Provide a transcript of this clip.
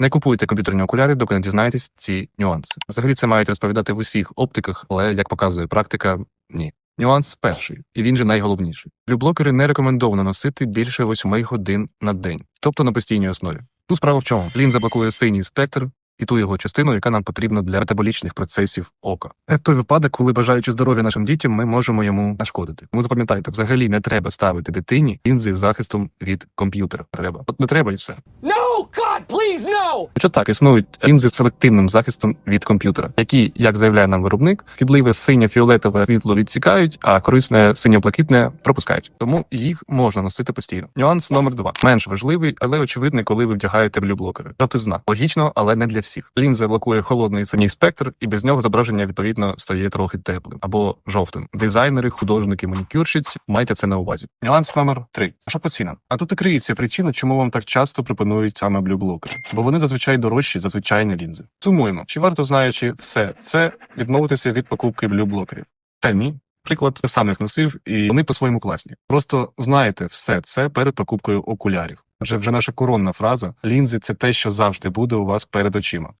Не купуйте комп'ютерні окуляри, доки не дізнаєтесь ці нюанси. Взагалі це мають розповідати в усіх оптиках, але як показує практика, ні. Нюанс перший, і він же найголовніший. Блюблокери не рекомендовано носити більше 8 годин на день, тобто на постійній основі. Тут справа в чому? Лінза блокує синій спектр і ту його частину, яка нам потрібна для метаболічних процесів ока. Це той випадок, коли бажаючи здоров'я нашим дітям, ми можемо йому нашкодити. Тому запам'ятайте, взагалі не треба ставити дитині лінзи захистом від комп'ютера. Треба, от не треба і все. No! Хоча так існують лінзи з селективним захистом від комп'ютера, які, як заявляє нам виробник, шкідливе синє-фіолетове світло відсікають, а корисне синьо-блакитне пропускають. Тому їх можна носити постійно. Нюанс номер два менш важливий, але очевидний, коли ви вдягаєте блюблокери. Жовтизна. логічно, але не для всіх. Лінза блокує холодний синій спектр, і без нього зображення відповідно стає трохи теплим або жовтим. Дизайнери, художники, манікюрщиці майте це на увазі. Нюанс номер три. А що? А тут і криється причина, чому вам так часто пропонують саме блюблокери, бо вони зазвичай дорожчі за звичайні лінзи. Сумуємо, чи варто знаючи все це відмовитися від покупки блюблокерів? Та ні. Приклад, я сам їх носив, і вони по-своєму класні. Просто знаєте все це перед покупкою окулярів. Адже вже наша коронна фраза лінзи це те, що завжди буде у вас перед очима.